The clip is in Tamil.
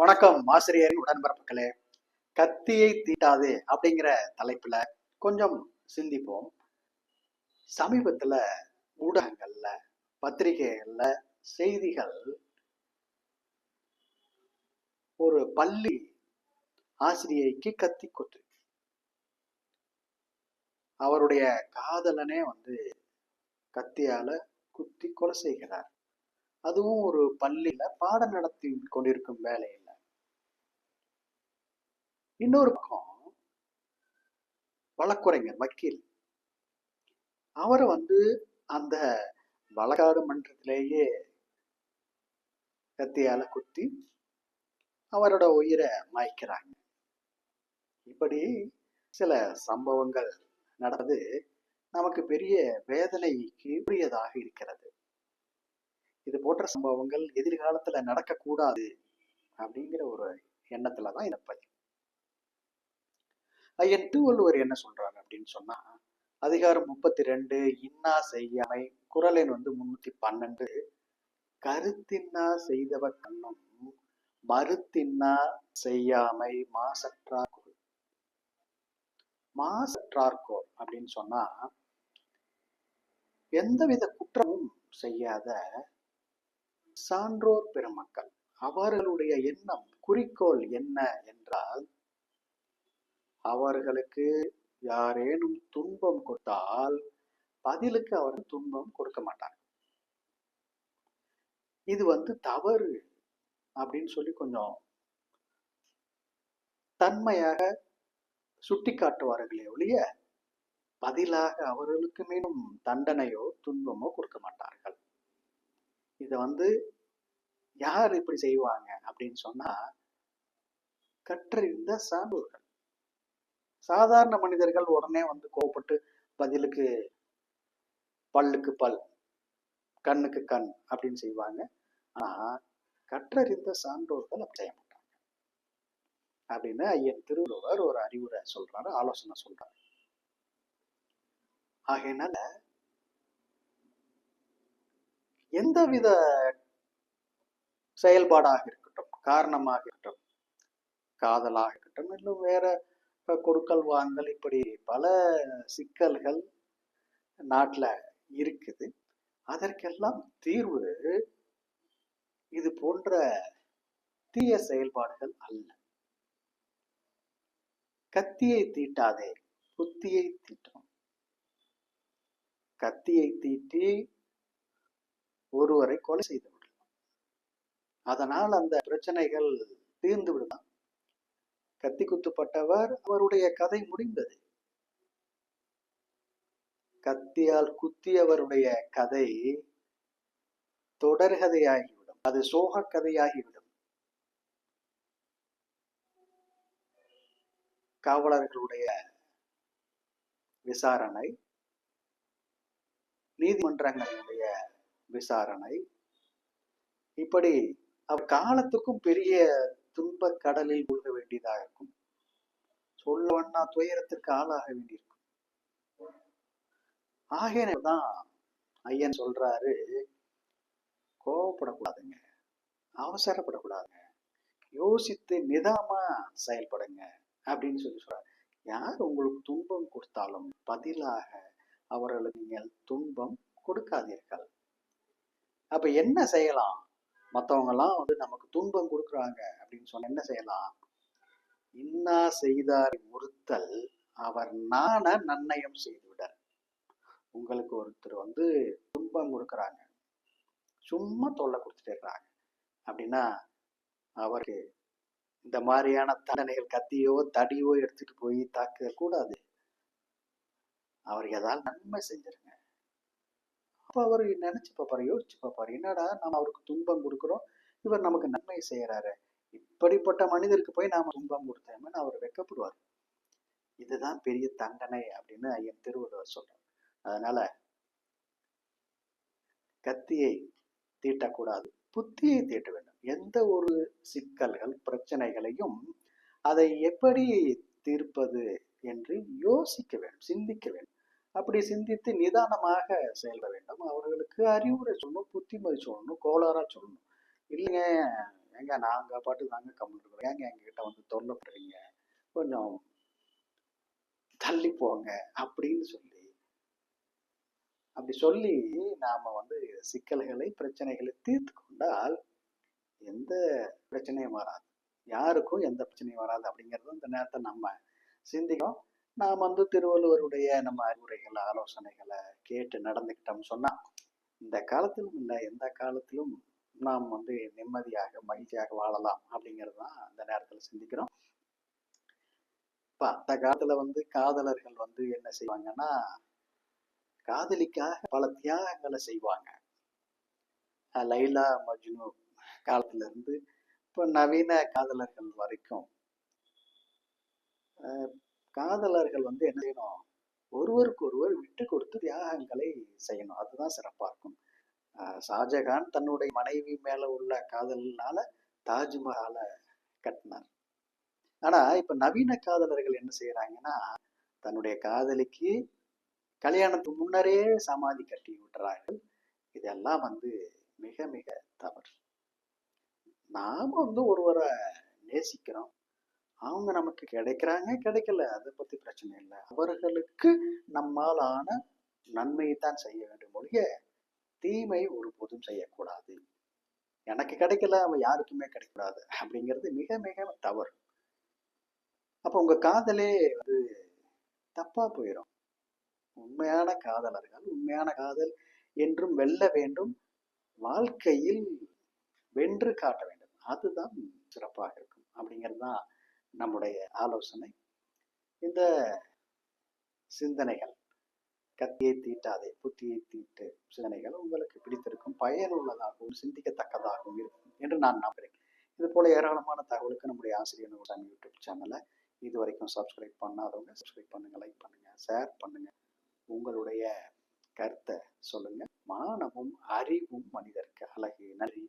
வணக்கம் ஆசிரியரின் உடன்பிறப்புகளே. கத்தியை தீட்டாது அப்படிங்கிற தலைப்புல கொஞ்சம் சிந்திப்போம். சமீபத்துல ஊடகங்கள்ல பத்திரிகைகள்ல செய்திகள் ஒரு பள்ளி ஆசிரியைக்கு கத்தி கொத்து அவருடைய காதலனே வந்து கத்தியால குத்தி கொலை செய்கிறார். அதுவும் ஒரு பள்ளியில பாடம் நடத்தி கொண்டிருக்கும் வேலையில இன்னொரு பக்கம் வழக்குரைஞர் வக்கீல். அவரை வந்து அந்த வழக்காடு மன்றத்திலேயே கத்தியால குத்தி அவரோட உயிரை மாய்க்கிறாங்க. இப்படி சில சம்பவங்கள் நடந்து நமக்கு பெரிய வேதனைக்கு உரியதாக இருக்கிறது. இது போன்ற சம்பவங்கள் எதிர்காலத்துல நடக்கக்கூடாது அப்படிங்கிற ஒரு எண்ணத்துல தான் இதை பதிவு ஐயன் திருவள்ளுவர் என்ன சொல்றாங்க அப்படின்னு சொன்னா அதிகாரம் முப்பத்தி ரெண்டு இன்னா செய்யாமை குரல் எண் வந்து முன்னூத்தி பன்னெண்டு கருத்தின்னா செய்தவ கண்ணும் மறுத்தின்னா செய்யாமை மாசற்றார்கோள். மாசற்றார்கோல் அப்படின்னு சொன்னா எந்தவித குற்றமும் செய்யாத சான்றோர் பெருமக்கள் அவர்களுடைய எண்ணம் குறிக்கோள் என்ன என்றால் அவர்களுக்கு யாரேனும் துன்பம் கொடுத்தால் பதிலுக்கு அவர்கள் துன்பம் கொடுக்க மாட்டாங்க. இது வந்து தவறு அப்படின்னு சொல்லி கொஞ்சம் தன்மையாக சுட்டி காட்டுவார்களே ஒழிய பதிலாக அவர்களுக்கு மீண்டும் தண்டனையோ துன்பமோ கொடுக்க மாட்டார்கள். இதை வந்து யார் இப்படி செய்வாங்க அப்படின்னு சொன்னா கற்றறிந்த சான்றோர்கள். சாதாரண மனிதர்கள் உடனே வந்து கோவப்பட்டு பதிலுக்கு பல்லுக்கு பல் கண்ணுக்கு கண் அப்படின்னு செய்வாங்க. ஆனா கற்றறிந்த சான்றோர்கள் அப்படி செய்ய மாட்டாங்க. அப்படின்னு ஐயன் திருவள்ளுவர் ஒரு அறிவுரை சொல்றாரு ஆலோசனை சொல்றாரு. ஆகையினால எந்தவித செயல்பாடாக இருக்கட்டும் காரணமாக இருக்கட்டும் காதலாக இருக்கட்டும் இல்லை வேற கொடுக்கல் வாங்கல் இப்படி பல சிக்கல்கள் நாட்டுல இருக்குது. அதற்கெல்லாம் தீர்வு இது போன்ற தீய செயல்பாடுகள் அல்ல. கத்தியை தீட்டாதே புத்தியை தீட்டும் கத்தியை தீட்டி ஒருவரை கொலை செய்து விடலாம் அதனால் அந்த பிரச்சனைகள் தீர்ந்து விடலாம் கத்தி குத்துப்பட்டவர் அவருடைய கதை முடிந்தது. கத்தியால் குத்தியவருடைய கதை தொடர்கதையாகிவிடும் அது சோக கதையாகிவிடும். காவலர்களுடைய விசாரணை நீதிமன்றங்களுடைய விசாரணை இப்படி அவர் காலத்துக்கும் பெரிய துன்ப கடலில் மூழ்க வேண்டியதாக இருக்கும். சொல்லவண்ணா துயரத்திற்கு ஆளாக வேண்டியிருக்கும். ஆகையனதான் ஐயன் சொல்றாரு கோவப்படக்கூடாதுங்க அவசரப்படக்கூடாதுங்க யோசித்து நிதாமா செயல்படுங்க அப்படின்னு சொல்லி சொல்றாரு. யார் உங்களுக்கு துன்பம் கொடுத்தாலும் பதிலாக அவர்களுக்கு நீங்கள் துன்பம் கொடுக்காதீர்கள். அப்ப என்ன செய்யலாம்? மற்றவங்க எல்லாம் வந்து நமக்கு துன்பம் கொடுக்குறாங்க. அப்படின்னு சொன்ன என்ன செய்யலாம்? இன்னா செய்தார் ஒருத்தல் அவர் நான நன்னயம் செய்துவிடர். உங்களுக்கு ஒருத்தர் வந்து துன்பம் கொடுக்குறாங்க. சும்மா தொல்லை கொடுத்துட்டே இருக்கிறாங்க அப்படின்னா அவருக்கு இந்த மாதிரியான தண்டனைகள் கத்தியோ தடியோ எடுத்துட்டு போய் தாக்க கூடாது. அவர் ஏதாவது நன்மை செஞ்சிருங்க. அப்போ அவர் நினைச்சு பார்ப்பாரு யோசிச்சு பார்ப்பாரு என்னடா நம்ம அவருக்கு துன்பம் கொடுக்குறோம் இவர் நமக்கு நன்மை செய்யறாரு. இப்படிப்பட்ட மனிதருக்கு போய் நாம துன்பம் கொடுத்தோம்னு அவர் வெக்கப்படுவார். இதுதான் பெரிய தண்டனை அப்படின்னு ஐயன் திருவள்ளுவர் சொல்றார். அதனால கத்தியை தீட்டக்கூடாது. புத்தியை தீட்ட வேண்டும். எந்த ஒரு சிக்கல்கள் பிரச்சனைகளையும் அதை எப்படி தீர்ப்பது என்று யோசிக்க வேண்டும் சிந்திக்க வேண்டும். அப்படி சிந்தித்து நிதானமாக செயல்பட வேண்டும். அவர்களுக்கு அறிவுரை சொல்லணும் புத்திமதி சொல்லணும் கோளாறா சொல்லணும். இல்லைங்க ஏங்க நாங்கள் பாட்டு தாங்க கம்முன்னு இருக்கிறோம் ஏங்க எங்ககிட்ட வந்து தொல்லப்படுறீங்க கொஞ்சம் தள்ளி போங்க அப்படின்னு சொல்லி. அப்படி சொல்லி நாம வந்து சிக்கல்களை பிரச்சனைகளை தீர்த்து கொண்டால் எந்த பிரச்சனையும் வராது. யாருக்கும் எந்த பிரச்சனையும் வராது அப்படிங்கிறது இந்த நேரத்தை நம்ம சிந்திக்கிறோம். நாம் வந்து திருவள்ளுவருடைய நம்ம அறிவுரைகள் ஆலோசனைகளை கேட்டு நடந்துக்கிட்டோம்னு சொன்னா இந்த காலத்திலும் இல்லை எந்த காலத்திலும் நாம் வந்து நிம்மதியாக மகிழ்ச்சியாக வாழலாம் அப்படிங்கிறது தான் அந்த நேரத்தில் சிந்திக்கிறோம். இப்போ அந்த காலத்துல வந்து காதலர்கள் வந்து என்ன செய்வாங்கன்னா காதலிக்காக பல தியாகங்களை செய்வாங்க. லைலா மஜ்னு காலத்துல இருந்து இப்போ நவீன காதலர்கள் வரைக்கும் அஹ் காதலர்கள் வந்து என்ன செய்யணும்? ஒருவருக்கு ஒருவர் விட்டு கொடுத்து தியாகங்களை செய்யணும். அதுதான் சிறப்பா இருக்கும். ஷாஜகான் தன்னுடைய மனைவி மேல உள்ள காதல்னால தாஜ்மஹாலை கட்டினார். ஆனா இப்ப நவீன காதலர்கள் என்ன செய்யறாங்கன்னா தன்னுடைய காதலிக்கு கல்யாணத்துக்கு முன்னரே சமாதி கட்டி விட்டுறார்கள். இதெல்லாம் வந்து மிக மிக தவறு. நாம வந்து ஒருவரை நேசிக்கிறோம். அவங்க நமக்கு கிடைக்கிறாங்க கிடைக்கல. அதை பத்தி பிரச்சனை இல்லை. அவர்களுக்கு நம்மால் ஆன நன்மையை தான் செய்ய வேண்டும் ஒழிய தீமை ஒருபோதும் செய்யக்கூடாது. எனக்கு கிடைக்கல அவன் யாருக்குமே கிடைக்கூடாது அப்படிங்கிறது மிக மிக தவறு. அப்ப உங்க காதலே வந்து தப்பா போயிடும் உண்மையான காதலர்கள் உண்மையான காதல் என்றும் வெல்ல வேண்டும். வாழ்க்கையில் வென்று காட்ட வேண்டும். அதுதான் சிறப்பாக இருக்கும் அப்படிங்கிறது தான் நம்முடைய ஆலோசனை. இந்த சிந்தனைகள் கத்தியை தீட்டாதே புத்தியை தீட்டு சிந்தனைகள் உங்களுக்கு பிடித்திருக்கும் பயனுள்ளதாகவும் சிந்திக்கத்தக்கதாகவும் இருக்கும் என்று நான் நம்புகிறேன். இது போல ஏராளமான தகவலுக்கு நம்முடைய ஆசிரியர் நூறாமி யூடியூப் சேனலை இது வரைக்கும் சப்ஸ்கிரைப் பண்ணாதவங்க சப்ஸ்கிரைப் பண்ணுங்க லைக் பண்ணுங்க ஷேர் பண்ணுங்க. உங்களுடைய கருத்தை சொல்லுங்க. மானமும் அறிவும் மனிதருக்கு அழகு நன்றி.